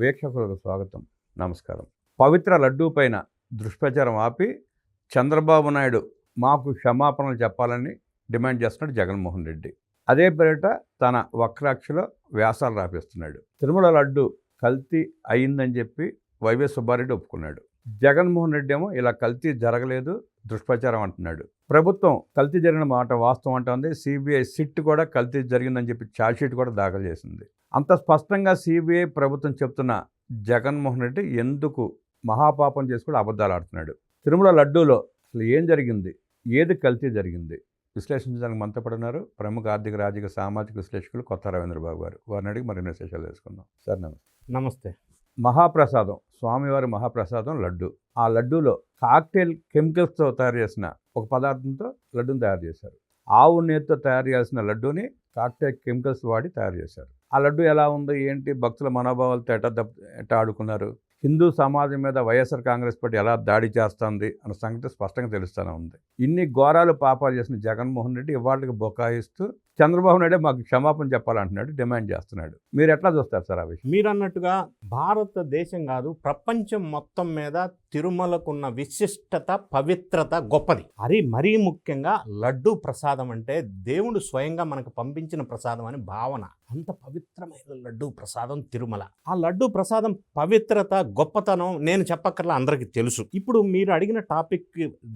వీక్షకులకు స్వాగతం. నమస్కారం. పవిత్ర లడ్డూ పైన దుష్ప్రచారం ఆపి చంద్రబాబు నాయుడు మాకు క్షమాపణలు చెప్పాలని డిమాండ్ చేస్తున్నాడు జగన్మోహన్ రెడ్డి. అదే పేరిట తన వక్రాక్షలో వ్యాసాలు రాపిస్తున్నాడు. తిరుమల లడ్డు కల్తీ అయిందని చెప్పి వైవే సుబ్బారెడ్డి ఒప్పుకున్నాడు. జగన్మోహన్ రెడ్డి ఏమో ఇలా కల్తీ జరగలేదు దుష్ప్రచారం అంటున్నాడు. ప్రభుత్వం కల్తీ జరిగిన మాట వాస్తవం అంటుంది సిబిఐ సిట్ కూడా కల్తీ జరిగిందని చెప్పి ఛార్జ్షీట్ కూడా దాఖలు చేసింది. అంత స్పష్టంగా సిబిఐ ప్రభుత్వం చెప్తున్న జగన్మోహన్ రెడ్డి ఎందుకు మహాపాపం చేసి కూడా అబద్ధాలు ఆడుతున్నాడు. తిరుమల లడ్డూలో అసలు ఏం జరిగింది? ఏది కల్తీ జరిగింది? విశ్లేషించడానికి మనతో పడున్నారు ప్రముఖ ఆర్థిక రాజకీయ సామాజిక విశ్లేషకులు కొత్త రవీంద్రబాబు గారు. వారిని అడిగి మరిన్ని విశేషాలు తెలుసుకుందాం. సార్ నమస్తే. నమస్తే. మహాప్రసాదం స్వామివారి మహాప్రసాదం లడ్డు. ఆ లడ్డూలో కాక్టైల్ కెమికల్స్తో తయారు చేసిన ఒక పదార్థంతో లడ్డూని తయారు చేశారు. ఆవు నేతితో తయారు చేసిన లడ్డూని కాక్టైల్ కెమికల్స్ వాడి తయారు చేశారు. ఆ లడ్డు ఎలా ఉంది? ఏంటి? భక్తుల మనోభావాలతో ఎట్లా దెబ్బ ఆడుకున్నారు? హిందూ సమాజం మీద వైఎస్ఆర్ కాంగ్రెస్ పార్టీ ఎలా దాడి చేస్తుంది? అన్న సంగతి స్పష్టంగా తెలుస్తూనే ఉంది. ఇన్ని ఘోరాలు పాపాలు చేసిన జగన్మోహన్ రెడ్డి ఇవాళకి బొకాయిస్తూ చంద్రబాబు నాయుడే మాకు క్షమాపణ చెప్పాలంటున్నాడు డిమాండ్ చేస్తున్నాడు. మీరు ఎట్లా చూస్తారు సార్ ఆ విషయం? మీరు అన్నట్టుగా భారతదేశం కాదు ప్రపంచం మొత్తం మీద తిరుమలకున్న విశిష్టత పవిత్రత గొప్పది. అది మరీ ముఖ్యంగా లడ్డు ప్రసాదం అంటే దేవుడు స్వయంగా మనకు పంపించిన ప్రసాదం అని భావన. అంత పవిత్రమైన లడ్డు ప్రసాదం తిరుమల. ఆ లడ్డు ప్రసాదం పవిత్రత గొప్పతనం నేను చెప్పక్కర్లా అందరికీ తెలుసు. ఇప్పుడు మీరు అడిగిన టాపిక్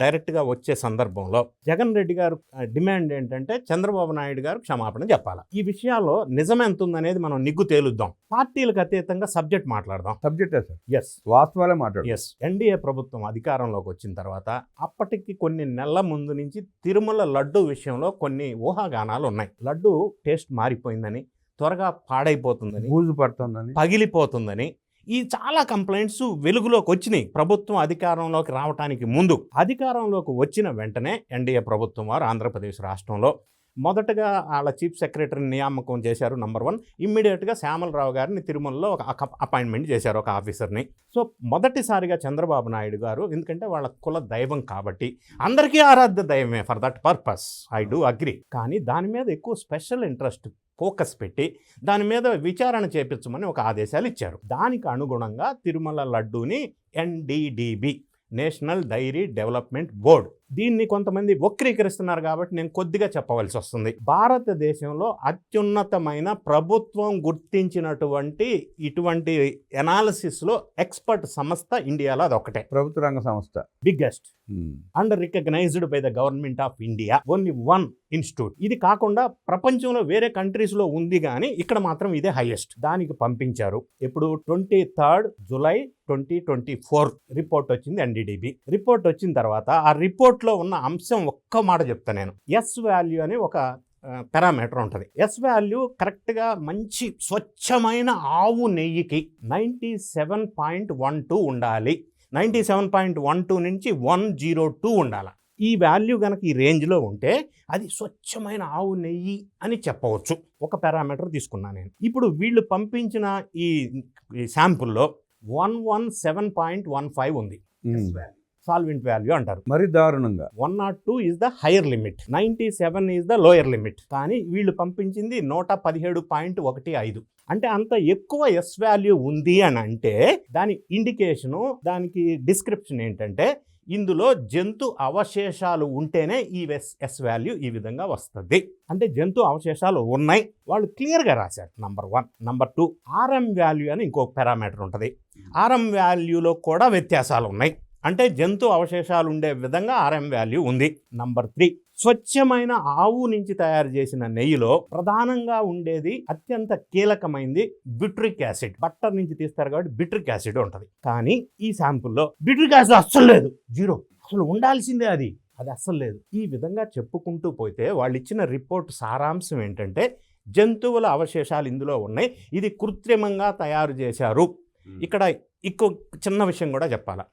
డైరెక్ట్గా వచ్చే సందర్భంలో జగన్ రెడ్డి గారు డిమాండ్ ఏంటంటే చంద్రబాబు నాయుడు గారు క్షమాపణ చెప్పాలి? ఈ విషయాల్లో నిజం ఎంత ఉందనేది మనం నిగ్గు తేలుద్దాం. పార్టీలకు అతీతంగా సబ్జెక్ట్ మాట్లాడదాం. సబ్జెక్టే సార్. ఎస్ వాస్తవాలే మాట్లాడు ఎస్ ఎన్డీఏ ప్రభుత్వం అధికారంలోకి వచ్చిన తర్వాత అప్పటికి కొన్ని నెలల ముందు నుంచి తిరుమల లడ్డు విషయంలో కొన్ని ఊహాగానాలు ఉన్నాయి లడ్డు టేస్ట్ మారిపోయిందని త్వరగా పాడైపోతుందని బూజు పడుతుందని. పగిలిపోతుందని ఈ చాలా కంప్లైంట్స్ వెలుగులోకి వచ్చినాయి. ప్రభుత్వం అధికారంలోకి రావడానికి ముందు. అధికారంలోకి వచ్చిన వెంటనే ఎన్డీఏ ప్రభుత్వం వారు ఆంధ్రప్రదేశ్ రాష్ట్రంలో మొదటగా వాళ్ళ చీఫ్ సెక్రటరీని నియామకం చేశారు నంబర్ వన్. ఇమ్మీడియట్గా శ్యామలరావు గారిని తిరుమలలో ఒక అపాయింట్మెంట్ చేశారు ఒక ఆఫీసర్ని. సో మొదటిసారిగా చంద్రబాబు నాయుడు గారు ఎందుకంటే వాళ్ళ కుల దైవం కాబట్టి అందరికీ ఆరాధ్య దైవమే. For that purpose I do agree. కానీ దాని మీద ఎక్కువ స్పెషల్ ఇంట్రెస్ట్ ఫోకస్ పెట్టి దాని మీద విచారణ చేపించమని ఒక ఆదేశాలు ఇచ్చారు. దానికి అనుగుణంగా తిరుమల లడ్డూని NDDB national dairy development board దీన్ని కొంతమంది వక్రీకరిస్తున్నారు కాబట్టి నేను కొద్దిగా చెప్పవలసి వస్తుంది. భారతదేశంలో అత్యున్నతమైన ప్రభుత్వం గుర్తించినటువంటి ఇటువంటి ఎనాలిసిస్లో ఎక్స్పర్ట్ సంస్థ ఇండియాలో అదొకటే ప్రభుత్వ రంగ సంస్థ. Biggest um. And recognised by the government of India. Only one institute ఇది కాకుండా ప్రపంచంలో వేరే కంట్రీస్లో ఉంది కానీ ఇక్కడ మాత్రం ఇదే హైయెస్ట్ దానికి పంపించారు. ఇప్పుడు twenty third July twenty twenty four report వచ్చింది ఎన్డీడీబీ రిపోర్ట్ వచ్చిన తర్వాత ఆ రిపోర్ట్ లో ఉన్న అంశం ఒక్క మాట చెప్తా నేను. ఎస్ వాల్యూ అని ఒక పారామీటర్ ఉంటుంది. ఎస్ వాల్యూ కరెక్ట్గా మంచి స్వచ్ఛమైన ఆవు నెయ్యికి ninety seven point one two ఉండాలి. Ninety seven point one two నుంచి వన్ జీరో టూ ఉండాలి. ఈ వాల్యూ కనుక ఈ రేంజ్లో ఉంటే అది స్వచ్ఛమైన ఆవు నెయ్యి అని చెప్పవచ్చు. ఒక పారామీటర్ తీసుకున్నాను నేను. ఇప్పుడు వీళ్ళు పంపించిన ఈ శాంపుల్లో one one seven point one five ఉంది. ఉమ్. సాల్వెంట్ వాల్యూ అంటారు. మరి దారుణంగా. One not two is the higher limit ninety seven is the lower limit కానీ వీళ్ళు పంపించింది నూట పదిహేడు పాయింట్ ఒకటి ఐదు. అంటే అంత ఎక్కువ ఎస్ వాల్యూ ఉంది అని అంటే దాని ఇండికేషను దానికి డిస్క్రిప్షన్ ఏంటంటే ఇందులో జంతు అవశేషాలు ఉంటేనే ఈ ఎస్ ఎస్ వాల్యూ ఈ విధంగా వస్తుంది. అంటే జంతు అవశేషాలు ఉన్నాయి. వాళ్ళు క్లియర్గా రాశారు. Number one number two RM value అని ఇంకొక పారామీటర్ ఉంటుంది. ఆర్ఎం వాల్యూలో కూడా వ్యత్యాసాలు ఉన్నాయి. అంటే జంతు అవశేషాలు ఉండే విధంగా ఆర్ఎం వాల్యూ ఉంది. Number three. స్వచ్ఛమైన ఆవు నుంచి తయారు చేసిన నెయ్యిలో ప్రధానంగా ఉండేది అత్యంత కీలకమైంది బిట్రిక్ యాసిడ్. బట్టర్ నుంచి తీస్తారు కాబట్టి బిట్రిక్ యాసిడ్ ఉంటుంది. కానీ ఈ శాంపుల్లో బిట్రిక్ యాసిడ్ అస్సలు లేదు. జీరో. అసలు ఉండాల్సిందే అది. అది అస్సలు లేదు. ఈ విధంగా చెప్పుకుంటూ పోతే వాళ్ళు ఇచ్చిన రిపోర్ట్ సారాంశం ఏంటంటే జంతువుల అవశేషాలు ఇందులో ఉన్నాయి. ఇది కృత్రిమంగా తయారు చేశారు. ఇక్కడ ఇంకో చిన్న విషయం కూడా చెప్పాలా.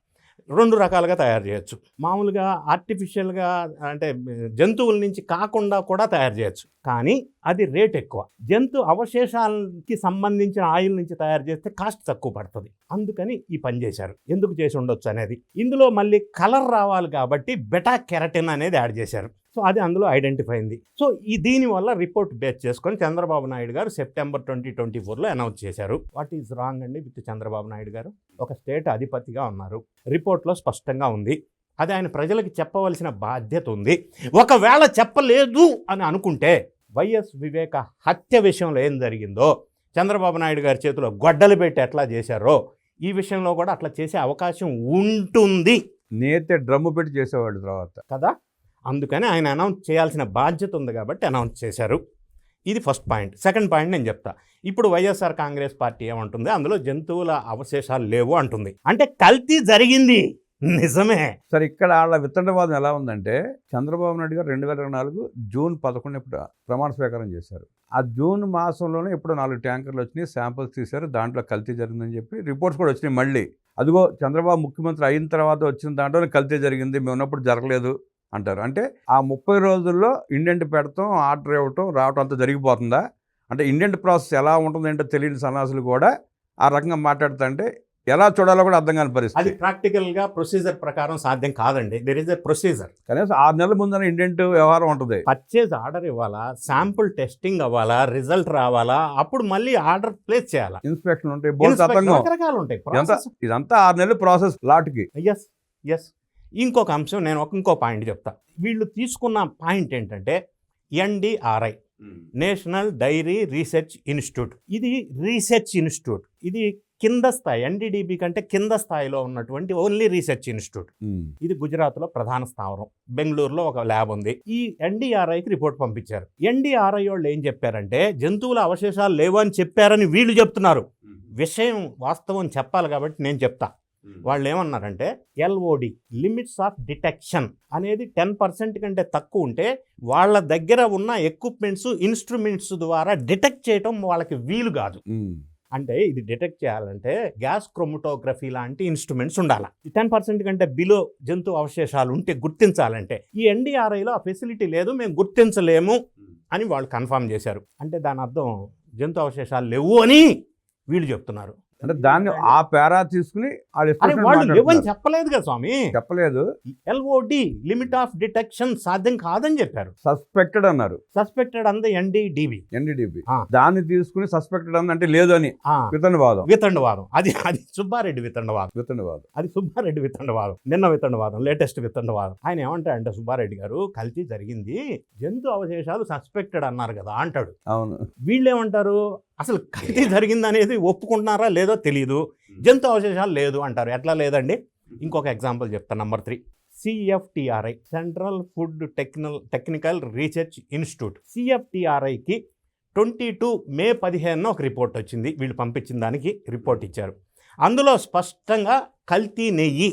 రెండు రకాలుగా తయారు చేయొచ్చు. మామూలుగా ఆర్టిఫిషియల్గా అంటే జంతువుల నుంచి కాకుండా కూడా తయారు చేయొచ్చు. కానీ అది రేట్ ఎక్కువ. జంతు అవశేషాలకి సంబంధించిన ఆయిల్ నుంచి తయారు చేస్తే కాస్ట్ తక్కువ పడుతుంది. అందుకని ఈ పని చేశారు. ఎందుకు చేసి ఉండొచ్చు అనేది. ఇందులో మళ్ళీ కలర్ రావాలి కాబట్టి బెటా కెరటిన్ అనేది యాడ్ చేశారు. సో అది అందులో ఐడెంటిఫై అయింది. సో ఈ దీనివల్ల రిపోర్ట్ బేస్ చేసుకొని Chandrababu Naidu garu September twenty twenty ఫోర్లో అనౌన్స్ చేశారు. వాట్ ఈజ్ రాంగ్ అండి విత్ చంద్రబాబు నాయుడు గారు? ఒక స్టేట్ అధిపతిగా ఉన్నారు. రిపోర్ట్లో స్పష్టంగా ఉంది. అది ఆయన ప్రజలకు చెప్పవలసిన బాధ్యత ఉంది. ఒకవేళ చెప్పలేదు అని అనుకుంటే వైఎస్ వివేక హత్య విషయంలో ఏం జరిగిందో చంద్రబాబు నాయుడు గారి చేతిలో గొడ్డలు పెట్టి ఎట్లా చేశారో ఈ విషయంలో కూడా అట్లా చేసే అవకాశం ఉంటుంది. నేతే డ్రమ్ము పెట్టి చేసేవాడు తర్వాత. కదా? అందుకని ఆయన అనౌన్స్ చేయాల్సిన బాధ్యత ఉంది కాబట్టి అనౌన్స్ చేశారు. ఇది ఫస్ట్ పాయింట్. సెకండ్ పాయింట్ నేను చెప్తా. ఇప్పుడు వైఎస్ఆర్ కాంగ్రెస్ పార్టీ ఏమంటుంది? అందులో జంతువుల అవశేషాలు లేవు అంటుంది. అంటే కల్తీ జరిగింది. నిజమే. సరే ఇక్కడ వాళ్ళ విత్తనవాదం ఎలా ఉందంటే చంద్రబాబు నాయుడు గారు రెండు వేల ఇరవై నాలుగు జూన్ పదకొండు ఇప్పుడు ప్రమాణ స్వీకారం చేశారు. ఆ జూన్ మాసంలోనే ఇప్పుడు నాలుగు ట్యాంకర్లు వచ్చినాయి శాంపిల్స్ తీశారు దాంట్లో కల్తీ జరిగిందని చెప్పి రిపోర్ట్స్ కూడా వచ్చినాయి మళ్ళీ. అదిగో చంద్రబాబు ముఖ్యమంత్రి అయిన తర్వాత వచ్చిన దాంట్లోనే కల్తీ జరిగింది మేము ఉన్నప్పుడు జరగలేదు. అంటారు. అంటే ఆ ముప్పై రోజుల్లో ఇండెంట్ పెడతాం ఆర్డర్ ఇవ్వటం రావటం అంతా జరిగిపోతుందా? అంటే ఇండెంట్ ప్రాసెస్ ఎలా ఉంటుందంటే తెలియని సన్నాసులు కూడా ఆ రకంగా మాట్లాడుతుంటే ఎలా చూడాలో కూడా అర్థం కాని అది పరిస్థితి ప్రాక్టికల్గా ప్రొసీజర్ ప్రకారం సాధ్యం కాదండి. దెర్ ఇస్ ఎ ప్రొసీజర్ కనీసం ఆరు నెలల ముందర ఇండెంట్ వ్యవహారం ఉంటుంది. పర్చేజ్ ఆర్డర్ ఇవ్వాలా? శాంపుల్ టెస్టింగ్ అవ్వాలా? రిజల్ట్ రావాలా? అప్పుడు మళ్ళీ ఆర్డర్ ప్లేస్ చేయాలా? ఇన్స్పెక్షన్ ఉంటాయి రకరకాలు ఉంటాయి. ఇదంతా ఆరు నెలల ప్రాసెస్ లాట్కి. ఎస్ ఎస్ ఇంకొక అంశం నేను ఒక ఇంకో పాయింట్ చెప్తా. వీళ్ళు తీసుకున్న పాయింట్ ఏంటంటే NDRI national dairy research institute ఇది రీసెర్చ్ ఇన్స్టిట్యూట్ ఇది కింద స్థాయి ఎన్డీడీబీ కంటే కింద స్థాయిలో ఉన్నటువంటి ఓన్లీ రీసెర్చ్ ఇన్స్టిట్యూట్ ఇది గుజరాత్లో ప్రధాన స్థావరం. బెంగళూరులో ఒక ల్యాబ్ ఉంది. ఈ ఎన్డీఆర్ఐకి రిపోర్ట్ పంపించారు. ఎన్డీఆర్ఐ వాళ్ళు ఏం చెప్పారంటే జంతువుల అవశేషాలు లేవు అని చెప్పారని వీళ్ళు చెప్తున్నారు. విషయం వాస్తవం చెప్పాలి కాబట్టి నేను చెప్తా. వాళ్ళు ఏమన్నారంటే ఎల్ఓడి లిమిట్స్ ఆఫ్ డిటెక్షన్ అనేది టెన్ పర్సెంట్ కంటే తక్కువ ఉంటే వాళ్ళ దగ్గర ఉన్న ఎక్విప్మెంట్స్ ఇన్స్ట్రుమెంట్స్ ద్వారా డిటెక్ట్ చేయటం వాళ్ళకి వీలు కాదు. అంటే ఇది డిటెక్ట్ చేయాలంటే గ్యాస్ క్రోమటోగ్రఫీ లాంటి ఇన్స్ట్రుమెంట్స్ ఉండాలి. టెన్ పర్సెంట్ కంటే బిలో జంతు అవశేషాలు ఉంటే గుర్తించాలంటే ఈ ఎన్డీఆర్ఐలో ఆ ఫెసిలిటీ లేదు మేము గుర్తించలేము అని వాళ్ళు కన్ఫర్మ్ చేశారు. అంటే దాని అర్థం జంతు అవశేషాలు లేవు అని వీళ్ళు చెప్తున్నారు. అంటే దాన్ని ఆ పేరా తీసుకుని వాళ్ళు. చెప్పలేదు కదా స్వామి? చెప్పలేదు. ఎల్ఓడి లిమిట్ ఆఫ్ డిటెక్షన్ సాధ్యం కాదని చెప్పారు. సస్పెక్టెడ్ అన్నారు. సస్పెక్టెడ్ అంద ఎన్డీడీబీ ఎన్డీడీపీ ఆ. దాన్ని తీసుకుని సస్పెక్టెడ్ అంటే లేదు అని. వితండవాదం. వితండవాదం. అది అది సుబ్బారెడ్డి వితండవాదం. వితండవాదం. అది సుబ్బారెడ్డి వితండవాదం. నిన్న వితండవాదం లేటెస్ట్ వితండవాదం. ఆయన ఏమంటాడంటే సుబ్బారెడ్డి గారు కల్తీ జరిగింది. జంతు అవశేషాలు సస్పెక్టెడ్ అన్నారు కదా అంటాడు. అవును. వీళ్ళు ఏమంటారు అసలు కల్తీ జరిగింది అనేది ఒప్పుకుంటున్నారా లేదో తెలియదు జంతు అవశేషాలు లేదు అంటారు. ఎట్లా లేదండి? ఇంకొక ఎగ్జాంపుల్ చెప్తాను number three. CFTRI central food technol technical research institute సిఎఫ్టిఆర్ఐకి twenty two May పదిహేనున ఒక రిపోర్ట్ వచ్చింది. వీళ్ళు పంపించిన దానికి రిపోర్ట్ ఇచ్చారు. అందులో స్పష్టంగా కల్తీ నెయ్యి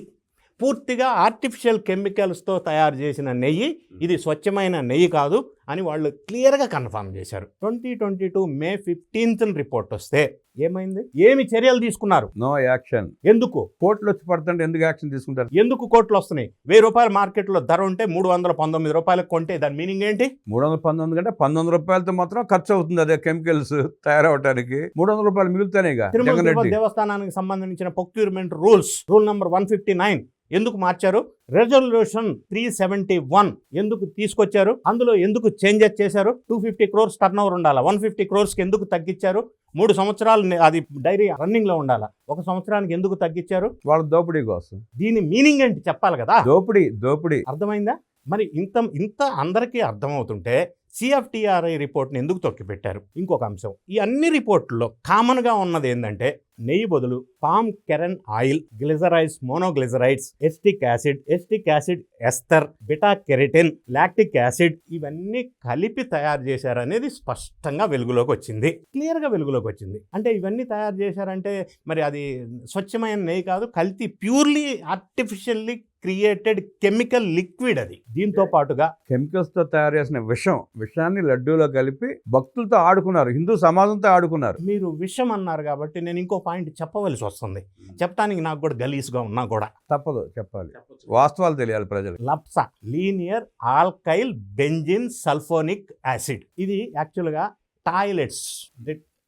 పూర్తిగా ఆర్టిఫిషియల్ కెమికల్స్తో తయారు చేసిన నెయ్యి ఇది స్వచ్ఛమైన నెయ్యి కాదు. అని వాళ్ళు క్లియర్గా కన్ఫర్మ్ చేశారు. Twenty twenty two May fifteenth report వస్తే ఏమైంది? ఏమి చర్యలు తీసుకున్నారు? నో యాక్షన్ ఎందుకు? కోర్టులు వచ్చి పడుతుంటే ఎందుకు యాక్షన్ తీసుకుంటారు? ఎందుకు కోట్లు వస్తున్నాయి? వెయ్యి రూపాయల మార్కెట్లో ధర ఉంటే మూడు వందల పంతొమ్మిది రూపాయలకు కొంటే దాని మీనింగ్ ఏంటి? మూడు వందల పంతొమ్మిది కంటే పంతొమ్మిది రూపాయలతో మాత్రం ఖర్చు అవుతుంది అదే కెమికల్స్ తయారవడానికి మూడు వందల రూపాయలు మిగులుతానే తిరుమల జగన్ తిరుపతి రెడ్డి దేవస్థానానికి సంబంధించిన procurement rules rule number one fifty nine ఎందుకు మార్చారు? రెజల్యూషన్ త్రీ సెవెంటీ వన్ ఎందుకు తీసుకొచ్చారు? అందులో ఎందుకు చేంజెస్ చేశారు? Two fifty crores turn over ఉండాలా వన్ ఫిఫ్టీ క్రోర్స్కి ఎందుకు తగ్గించారు? మూడు సంవత్సరాలు అది డైరీ రన్నింగ్లో ఉండాలా? ఒక సంవత్సరానికి ఎందుకు తగ్గించారు? వాళ్ళ దోపిడీ కోసం. దీని మీనింగ్ ఏంటి చెప్పాలి కదా? దోపిడీ దోపిడీ. అర్థమైందా? మరి ఇంత ఇంత అందరికీ అర్థమవుతుంటే సిఎఫ్టిఆర్ఐ రిపోర్ట్ని ఎందుకు తొక్కిపెట్టారు? ఇంకొక అంశం. ఈ అన్ని రిపోర్టుల్లో కామన్గా ఉన్నది ఏంటంటే నెయ్యి బదులు palm kernel oil glycerides monoglycerides acetic acid acetic acid ester beta carotene lactic acid ఇవన్నీ కలిపి తయారు చేశారనేది స్పష్టంగా వెలుగులోకి వచ్చింది. క్లియర్గా వెలుగులోకి వచ్చింది. అంటే ఇవన్నీ తయారు చేశారంటే మరి అది స్వచ్ఛమైన నెయ్యి కాదు కల్తీ purely artificially created chemical liquid అది. దీంతో పాటుగా కెమికల్స్తో తయారు చేసిన విషం విషాన్ని లడ్డూలో కలిపి భక్తులతో ఆడుకున్నారు హిందూ సమాజంతో ఆడుకున్నారు. మీరు విషయం అన్నారు కాబట్టి నేను ఇంకో పాయింట్ చెప్పవలసి వస్తుంది. చెప్పడానికి నాకు కూడా గలీజ్గా ఉన్నా కూడా. తప్పదు చెప్పాలి. వాస్తవాలు తెలియాలి ప్రజలకు. LABSA linear alkyl benzene sulphonic acid. ఇది యాక్చువల్గా టాయిలెట్స్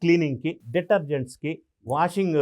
క్లీనింగ్కి డిటర్జెంట్స్కి వాషింగ్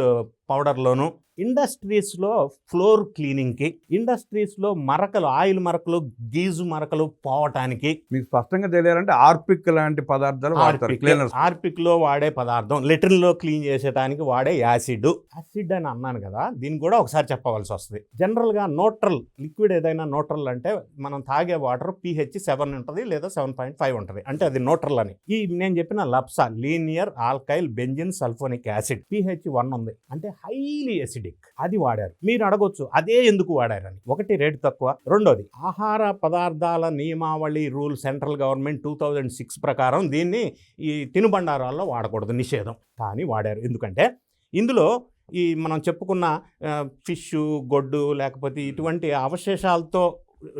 పౌడర్లోను ఇండస్ట్రీస్లో ఫ్లోర్ క్లీనింగ్కి ఇండస్ట్రీస్లో మరకలు ఆయిల్ మరకలు గీజు మరకలు పోవటానికి మీకు స్పష్టంగా తెలియాలంటే ఆర్పిక్ లాంటి పదార్థాలు వాడతారు ఆర్పిక్ క్లీనర్స్. ఆర్పిక్లో వాడే పదార్థం లెట్రిన్లో క్లీన్ చేసేటానికి వాడే యాసిడ్. యాసిడ్ అని అన్నాను కదా దీన్ని కూడా ఒకసారి చెప్పవలసి వస్తుంది. జనరల్గా నోట్రల్ లిక్విడ్ ఏదైనా నోట్రల్ అంటే మనం తాగే వాటర్ పిహెచ్ సెవెన్ ఉంటుంది లేదా సెవెన్ పాయింట్ ఫైవ్ ఉంటుంది అంటే అది నోట్రల్ అని. ఈ నేను చెప్పిన LABSA linear alkyl benzene sulphonic acid pH one ఉంది. అంటే హైలీ ఎసిడిక్ అది వాడారు. మీరు అడగొచ్చు అదే ఎందుకు వాడారని. ఒకటి రేటు తక్కువ రెండోది ఆహార పదార్థాల నియమావళి rule central government two thousand six ప్రకారం దీన్ని ఈ తినుబండారాల్లో వాడకూడదు నిషేధం. కానీ వాడారు. ఎందుకంటే ఇందులో ఈ మనం చెప్పుకున్న ఫిష్ గొడ్డు లేకపోతే ఇటువంటి అవశేషాలతో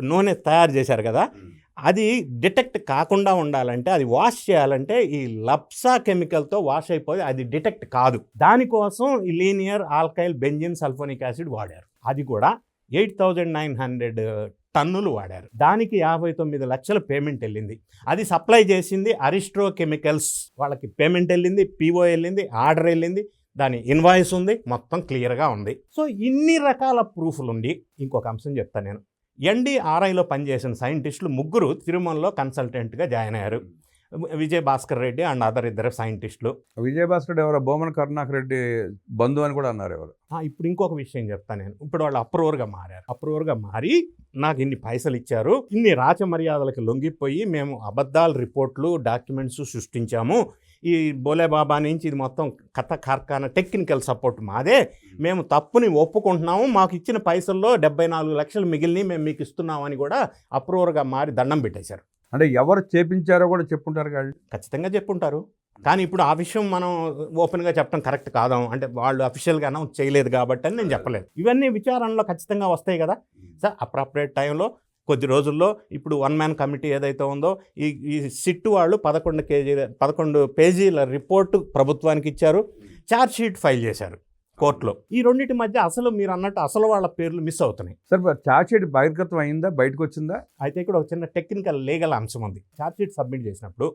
నూనె తయారు చేశారు కదా అది డిటెక్ట్ కాకుండా ఉండాలంటే అది వాష్ చేయాలంటే ఈ లప్సా కెమికల్తో వాష్ అయిపోయి అది డిటెక్ట్ కాదు. దానికోసం ఈ linear alkyl benzene sulphonic acid వాడారు. అది కూడా ఎయిట్ థౌజండ్ నైన్ హండ్రెడ్ టన్నులు వాడారు. దానికి యాభై తొమ్మిది లక్షల పేమెంట్ వెళ్ళింది. అది సప్లై చేసింది అరిస్ట్రో కెమికల్స్. వాళ్ళకి పేమెంట్ వెళ్ళింది పీఓ వెళ్ళింది ఆర్డర్ వెళ్ళింది. దాని ఇన్వాయిస్ ఉంది మొత్తం క్లియర్గా ఉంది. సో ఇన్ని రకాల ప్రూఫ్లు ఉండి ఇంకొక అంశం చెప్తాను నేను. ఎన్డీఆర్ఐలో పనిచేసిన సైంటిస్టులు ముగ్గురు తిరుమలలో కన్సల్టెంట్గా జాయిన్ అయ్యారు. విజయ్ భాస్కర్ రెడ్డి అండ్ అదర్ ఇద్దరు సైంటిస్టులు. విజయభాస్కర్ ఎవరో? బొమ్మన కరుణాకర్ రెడ్డి బంధువు అని కూడా అన్నారు ఎవరు? ఇప్పుడు ఇంకొక విషయం చెప్తాను నేను. ఇప్పుడు వాళ్ళు అప్రూవర్గా మారారు. అప్రూవర్గా మారి నాకు ఇన్ని పైసలు ఇచ్చారు. ఇన్ని రాచ మర్యాదలకు లొంగిపోయి మేము అబద్ధాల రిపోర్ట్లు డాక్యుమెంట్స్ సృష్టించాము. ఈ బోలే బాబా నుంచి ఇది మొత్తం కథ కార్ఖానా టెక్నికల్ సపోర్ట్ మాదే. మేము తప్పుని ఒప్పుకుంటున్నాము. మాకు ఇచ్చిన పైసల్లో డెబ్బై నాలుగు లక్షలు మిగిలిని మేము మీకు ఇస్తున్నామని కూడా అప్రూవర్గా మారి దండం పెట్టేశారు. అంటే ఎవరు చేపించారో కూడా చెప్పుంటారు వాళ్ళు. ఖచ్చితంగా చెప్పుంటారు. కానీ ఇప్పుడు ఆ విషయం మనం ఓపెన్గా చెప్పడం కరెక్ట్ కాదాం? అంటే వాళ్ళు అఫీషియల్గా అనౌన్స్ చేయలేదు కాబట్టి అని నేను చెప్పలేదు. ఇవన్నీ విచారణలో ఖచ్చితంగా వస్తాయి కదా. సార్ అప్రాపరేట్ టైంలో కొద్ది రోజుల్లో ఇప్పుడు వన్ మ్యాన్ కమిటీ ఏదైతే ఉందో ఈ ఈ సిట్ వాళ్ళు పదకొండు కేజీల పదకొండు పేజీల రిపోర్టు ప్రభుత్వానికి ఇచ్చారు. ఛార్జ్ షీట్ ఫైల్ చేశారు కోర్టులో. ఈ రెండింటి మధ్య అసలు మీరు అన్నట్టు అసలు వాళ్ళ పేర్లు మిస్ అవుతున్నాయి. సార్ చార్జ్షీట్ బహిర్గతం అయిందా? బయటకు వచ్చిందా అయితే ఇక్కడ ఒక చిన్న టెక్నికల్ లీగల్ అంశం ఉంది. ఛార్జ్షీట్ సబ్మిట్ చేసినప్పుడు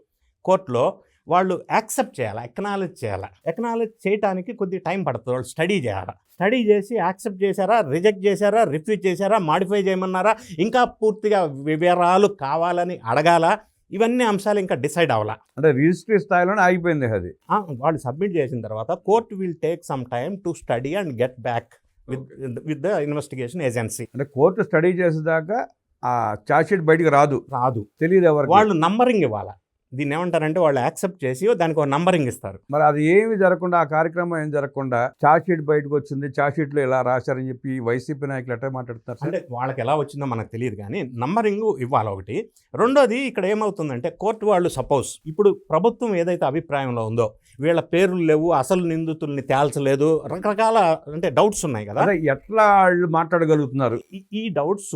కోర్టులో వాళ్ళు యాక్సెప్ట్ చేయాలి ఎక్నాలెడ్జ్ చేయాలి? ఎక్నాలెడ్జ్ చేయడానికి కొద్ది టైం పడుతుంది. వాళ్ళు స్టడీ చేయాలి? స్టడీ చేసి యాక్సెప్ట్ చేశారా? రిజెక్ట్ చేశారా? రిఫ్యూజ్ చేశారా? మాడిఫై చేయమన్నారా? ఇంకా పూర్తిగా వివరాలు కావాలని అడగాల? ఇవన్నీ అంశాలు ఇంకా డిసైడ్ అవ్వాలా. అంటే రిజిస్ట్రీ స్థాయిలోనే ఆగిపోయింది అది. వాళ్ళు సబ్మిట్ చేసిన తర్వాత court will take some time to study and get back with with the investigation agency. అంటే కోర్టు స్టడీ చేసేదాకా ఆ చార్జ్షీట్ బయటికి రాదు. రాదు. తెలియదు ఎవరికి. వాళ్ళు నంబరింగ్ ఇవ్వాలి? దీన్ని ఏమంటారంటే వాళ్ళు యాక్సెప్ట్ చేసి దానికి ఒక నంబరింగ్ ఇస్తారు. మరి అది ఏమి జరగకుండా ఆ కార్యక్రమం ఏం జరగకుండా చార్జ్షీట్ బయటకు వచ్చింది చార్జ్షీట్లో ఇలా రాశారని చెప్పి వైసీపీ నాయకులు ఎట్లా మాట్లాడుతున్నారు సార్? అంటే వాళ్ళకి ఎలా వచ్చిందో మనకు తెలియదు కానీ నంబరింగ్ ఇవ్వాలి ఒకటి. రెండోది ఇక్కడ ఏమవుతుందంటే కోర్టు వాళ్ళు సపోజ్ ఇప్పుడు ప్రభుత్వం ఏదైతే అభిప్రాయంలో ఉందో వీళ్ళ పేర్లు లేవు అసలు నిందితుల్ని తేల్చలేదు రకరకాల అంటే డౌట్స్ ఉన్నాయి కదా. ఎట్లా వాళ్ళు మాట్లాడగలుగుతున్నారు? ఈ డౌట్స్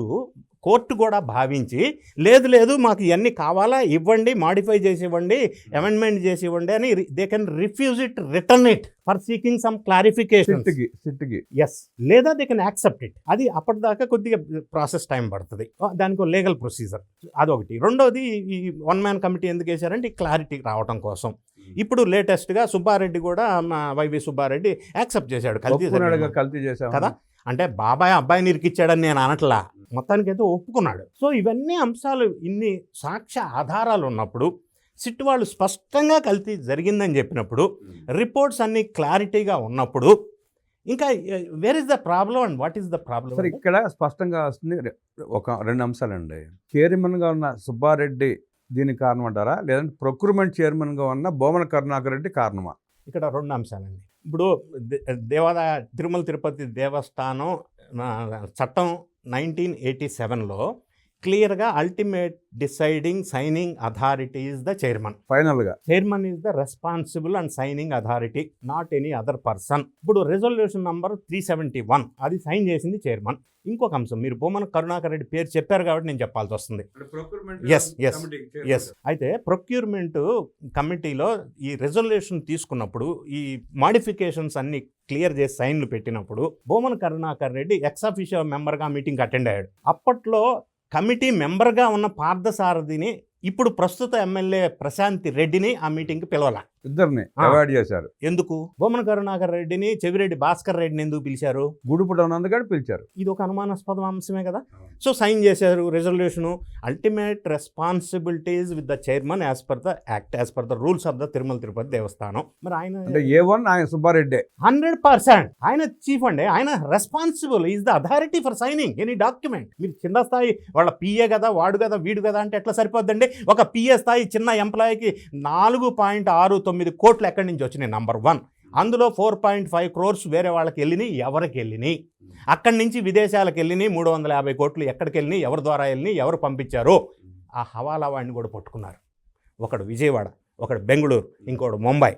కోర్టు కూడా భావించి లేదు లేదు మాకు ఇవన్నీ కావాలా ఇవ్వండి మాడిఫై చేసి ఇవ్వండి అమెండ్మెంట్ చేసి ఇవ్వండి అని they can refuse it return it for seeking some clarifications లేదా దే కెన్ యాక్సెప్ట్ ఇట్ అది అప్పటిదాకా కొద్దిగా ప్రాసెస్ టైం పడుతుంది. దానికి లీగల్ ప్రొసీజర్ అదొకటి. రెండోది ఈ వన్ మ్యాన్ కమిటీ ఎందుకు వేశారంటే క్లారిటీ రావడం కోసం. ఇప్పుడు లేటెస్ట్గా సుబ్బారెడ్డి కూడా మా వైవి సుబ్బారెడ్డి యాక్సెప్ట్ చేశాడు కల్తీ. కల్తీ చేసాం కదా? అంటే బాబాయ్ అబ్బాయిని ఇరికిచ్చాడని నేను అనట్లా. మొత్తానికైతే ఒప్పుకున్నాడు. సో ఇవన్నీ అంశాలు ఇన్ని సాక్ష్య ఆధారాలు ఉన్నప్పుడు సిట్ వాళ్ళు స్పష్టంగా కల్తీ జరిగిందని చెప్పినప్పుడు రిపోర్ట్స్ అన్ని క్లారిటీగా ఉన్నప్పుడు ఇంకా where is the problem and what is the sir problem ఇక్కడ స్పష్టంగా వస్తుంది. ఒక రెండు అంశాలండి. చైర్మన్గా ఉన్న సుబ్బారెడ్డి దీనికి కారణం అంటారా లేదంటే ప్రొక్యూర్మెంట్ చైర్మన్గా ఉన్న బొమ్మన కరుణాకర్ రెడ్డి కారణమా? ఇక్కడ రెండు అంశాలండి. ఇప్పుడు దే- దేవాదాయ తిరుమల తిరుపతి దేవస్థానం చట్టం నైన్టీన్ ఎయిటీ సెవెన్లో క్లియర్గా ultimate deciding signing authority is the chairman. ఫైనల్గా. Chairman is the responsible and signing authority not any other person. ఇప్పుడు resolution number three seventy one అది సైన్ చేసింది చైర్మన్. ఇంకొక అంశం మీరు బొమ్మన కరుణాకర్ రెడ్డి పేరు చెప్పారు కాబట్టి నేను చెప్పాల్సి వస్తుంది. Yes, yes, ఎస్ అయితే ప్రొక్యూర్మెంట్ కమిటీలో ఈ రెజల్యూషన్ తీసుకున్నప్పుడు ఈ మాడిఫికేషన్స్ అన్ని క్లియర్ చేసి సైన్లు పెట్టినప్పుడు బోమన్ కరుణాకర్ రెడ్డి ఎక్స్ అఫీషియల్ మెంబర్గా మీటింగ్ అటెండ్ అయ్యాడు. అప్పట్లో కమిటీ మెంబర్గా ఉన్న పార్థసారథిని ఇప్పుడు ప్రస్తుత ఎమ్మెల్యే ప్రశాంతి రెడ్డిని ఆ మీటింగ్కి పిలవాల? ఇద్దరిని. అవాయిడ్ చేశారు. ఎందుకు? బొమ్మన కరుణాకర్ రెడ్డిని చెవిరెడ్డి భాస్కర్ రెడ్డిని ఎందుకు పిలిచారు? గుడుపుట ఉన్నందుకని పిలిచారు. ఇది ఒక అనుమానాస్పద అంశమే కదా? సో సైన్ చేశారు resolution. Ultimate responsibilities with the chairman as per the act as per the rules of the Tirumala Tirupati Devasthanam. మరి అంటే ఆయన ఏ వన్ ఆయన సుబ్బారెడ్డి. Hundred percent. ఆయన చీఫ్ అండి. ఆయన responsible. Is the authority for signing any document మీరు కింద స్థాయి వాళ్ళ పిఏ కదా వాడు కదా వీడు కదా అంటే ఎట్లా సరిపోద్దండి? ఒక పిఏ స్థాయి చిన్న ఎంప్లాయీకి నాలుగు పాయింట్ ఆరు తొమ్మిది కోట్లు ఎక్కడి నుంచి వచ్చినాయి? నంబర్ వన్ అందులో ఫోర్ పాయింట్ ఫైవ్ క్రోర్స్ వేరే వాళ్ళకి వెళ్ళినాయి ఎవరికి వెళ్ళినాయి? అక్కడి నుంచి విదేశాలకు వెళ్ళినాయి మూడు వందల యాభై కోట్లు ఎక్కడికి వెళ్ళినాయి ఎవరి ద్వారా వెళ్ళినాయి ఎవరు పంపించారో? ఆ హవాలా వాడిని కూడా పట్టుకున్నారు. ఒకడు విజయవాడ ఒకడు బెంగళూరు ఇంకోడు ముంబై.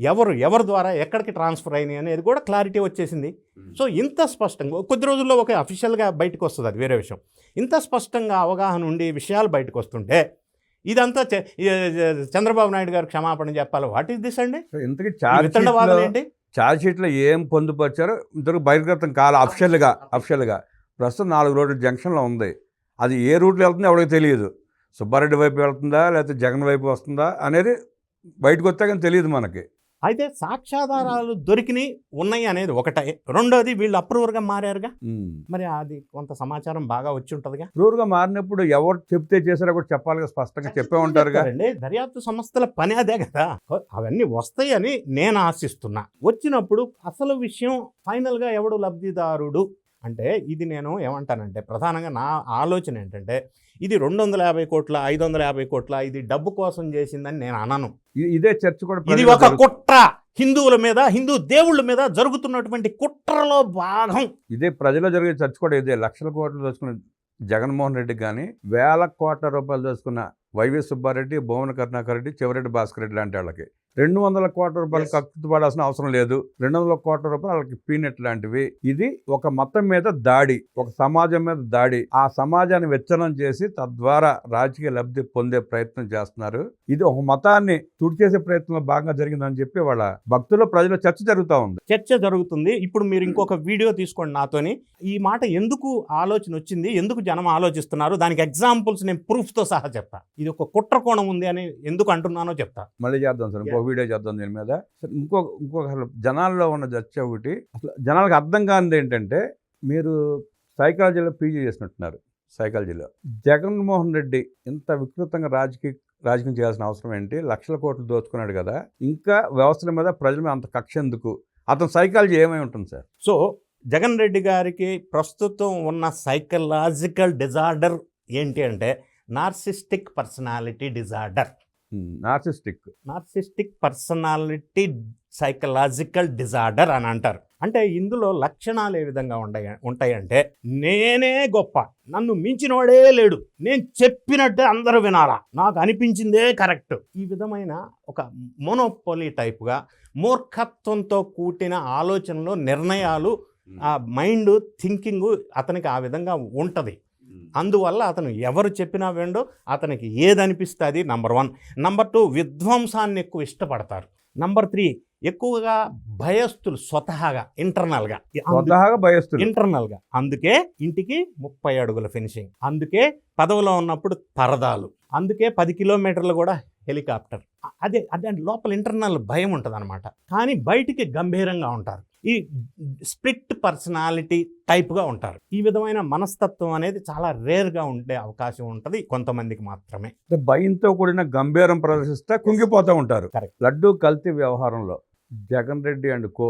ఎవరు ఎవరి ద్వారా ఎక్కడికి ట్రాన్స్ఫర్ అయినాయి అనేది కూడా క్లారిటీ వచ్చేసింది. సో ఇంత స్పష్టంగా కొద్ది రోజుల్లో ఒక అఫీషియల్గా బయటకు వస్తుంది అది వేరే విషయం. ఇంత స్పష్టంగా అవగాహన ఉండి విషయాలు బయటకు వస్తుంటే ఇదంతా చంద్రబాబు నాయుడు గారు క్షమాపణ చెప్పాలి. వాట్ ఈస్ దిస్ అండి? ఇంతకీ ఏంటి? ఛార్జ్ షీట్లో ఏం పొందుపరిచారో ఇంతవరకు బహిర్గతం కాల అఫిషియల్గా అఫిషియల్గా ప్రస్తుతం నాలుగు రోడ్ల జంక్షన్లో ఉంది. అది ఏ రూట్లో వెళ్తుందో ఎవరికి తెలియదు. సుబ్బారెడ్డి వైపు వెళ్తుందా లేకపోతే జగన్ వైపు వస్తుందా అనేది బయటకు వస్తే కానీ తెలియదు మనకి. అయితే సాక్ష్యాధారాలు దొరికినాయి ఉన్నాయి అనేది ఒకటే. రెండోది వీళ్ళు అప్రూవర్గా మారారుగా? మరి అది కొంత సమాచారం బాగా వచ్చి ఉంటుందిగా? క్రూరుగా మారినప్పుడు ఎవరు చెప్తే చేశారో కూడా చెప్పాలిగా స్పష్టంగా చెప్పే ఉంటారుగా? చెప్తారండి. దర్యాప్తు సంస్థల పని అదే కదా. అవన్నీ వస్తాయని నేను ఆశిస్తున్నా. వచ్చినప్పుడు అసలు విషయం ఫైనల్గా ఎవడు లబ్ధిదారుడు? అంటే ఇది నేను ఏమంటానంటే ప్రధానంగా నా ఆలోచన ఏంటంటే ఇది రెండు వందల యాభై కోట్ల ఐదు వందల యాభై కోట్ల ఇది డబ్బు కోసం చేసిందని నేను అనను. ఇదే చర్చ కూడా ఇది ఒక. కుట్ర. హిందువుల మీద హిందూ దేవుళ్ళ మీద జరుగుతున్నటువంటి కుట్రలో భాగం. ఇదే ప్రజల్లో జరిగే చర్చ కూడా ఇదే. లక్షల కోట్లు దోచుకున్న జగన్మోహన్ రెడ్డి కానీ వేల కోట్ల రూపాయలు దోచుకున్న వైవి సుబ్బారెడ్డి భువన కరుణాకర్ రెడ్డి చివరెడ్డి భాస్కర్ రెడ్డి లాంటి వాళ్ళకి. రెండు వందల కోట్ల రూపాయలు. కక్కుతు పడాల్సిన అవసరం లేదు. రెండు వందల కోట్ల రూపాయలు వాళ్ళకి పీనెట్ లాంటివి. ఇది ఒక మతం మీద దాడి ఒక సమాజం మీద దాడి. ఆ సమాజాన్ని వెచ్చనం చేసి తద్వారా రాజకీయ లబ్ధి పొందే ప్రయత్నం చేస్తున్నారు. ఇది ఒక మతాన్ని తుడిచేసే ప్రయత్నంలో భాగంగా జరిగిందని చెప్పి వాళ్ళ భక్తుల ప్రజల చర్చ జరుగుతూ ఉంది. చర్చ జరుగుతుంది. ఇప్పుడు మీరు ఇంకొక వీడియో తీసుకోండి నాతోని. ఈ మాట ఎందుకు ఆలోచన వచ్చింది? ఎందుకు జనం ఆలోచిస్తున్నారు? దానికి ఎగ్జాంపుల్స్ నేను ప్రూఫ్తో సహా చెప్తా. ఇది ఒక కుట్ర కోణం ఉంది అని ఎందుకు అంటున్నానో చెప్తా. మళ్ళీ చేద్దాం సార్. వీడియో చేద్దాం దీని మీద. సార్ ఇంకో ఇంకొక అసలు జనాల్లో ఉన్న చర్చ ఒకటి. అసలు జనాలకు అర్థం కానిది ఏంటంటే మీరు సైకాలజీలో పీజీ చేసినట్టున్నారు సైకాలజీలో. జగన్మోహన్ రెడ్డి ఇంత వికృతంగా రాజకీయ రాజకీయం చేయాల్సిన అవసరం ఏంటి? లక్షల కోట్లు దోచుకున్నాడు కదా. ఇంకా వ్యవస్థల మీద ప్రజల మీద అంత కక్ష ఎందుకు? అతని సైకాలజీ ఏమై ఉంటుంది సార్? సో జగన్ రెడ్డి గారికి ప్రస్తుతం ఉన్న సైకలాజికల్ డిజార్డర్ ఏంటి అంటే narcissistic personality disorder. Narcissistic narcissistic personality psychological disorder అని అంటారు. అంటే ఇందులో లక్షణాలు ఏ విధంగా ఉంటాయి ఉంటాయంటే నేనే గొప్ప నన్ను మించినోడే లేడు నేను చెప్పినట్టే అందరూ వినాలా నాకు అనిపించిందే కరెక్ట్. ఈ విధమైన ఒక మోనోపోలీ టైప్గా మూర్ఖత్వంతో కూడిన ఆలోచనలు నిర్ణయాలు ఆ మైండ్ థింకింగ్ అతనికి ఆ విధంగా ఉంటుంది. అందువల్ల అతను ఎవరు చెప్పినా వెండో అతనికి ఏదనిపిస్తుంది నంబర్ వన్ నంబర్ టూ విధ్వంసాన్ని ఎక్కువ ఇష్టపడతారు. నంబర్ త్రీ ఎక్కువగా భయస్థులు స్వతహాగా ఇంటర్నల్గా స్వతహాగా భయస్తులు ఇంటర్నల్గా అందుకే ఇంటికి ముప్పై అడుగుల ఫినిషింగ్ అందుకే పదవిలో ఉన్నప్పుడు పరదాలు అందుకే పది కిలోమీటర్లు కూడా హెలికాప్టర్. అదే అదే లోపల ఇంటర్నల్ భయం ఉంటుంది అనమాట కానీ బయటికి గంభీరంగా ఉంటారు. ఈ స్ప్లిట్ పర్సనాలిటీ టైప్గా ఉంటారు. ఈ విధమైన మనస్తత్వం అనేది చాలా రేర్గా ఉండే అవకాశం ఉంటుంది కొంతమందికి మాత్రమే. భయంతో కూడిన గంభీరం ప్రదర్శిస్తే కుంగిపోతూ ఉంటారు. లడ్డూ కల్తీ వ్యవహారంలో జగన్ రెడ్డి అండ్ కో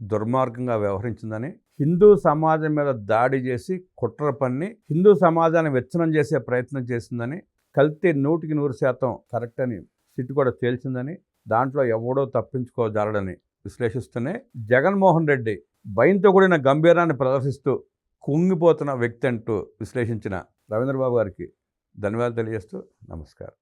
దుర్మార్గంగా వ్యవహరించిందని హిందూ సమాజం మీద దాడి చేసి కుట్ర పన్ని హిందూ సమాజాన్ని వెచ్చనం చేసే ప్రయత్నం చేసిందని కల్తీ నూటికి నూరు శాతం కరెక్ట్ అని సిట్ కూడా తేల్చిందని దాంట్లో ఎవడో తప్పించుకోజాలడని విశ్లేషిస్తూనే జగన్మోహన్ రెడ్డి భయంతో కూడిన గంభీరాన్ని ప్రదర్శిస్తూ కుంగిపోతున్న వ్యక్తి అంటూ విశ్లేషించిన రవీంద్రబాబు గారికి ధన్యవాదాలు తెలియజేస్తూ నమస్కారం.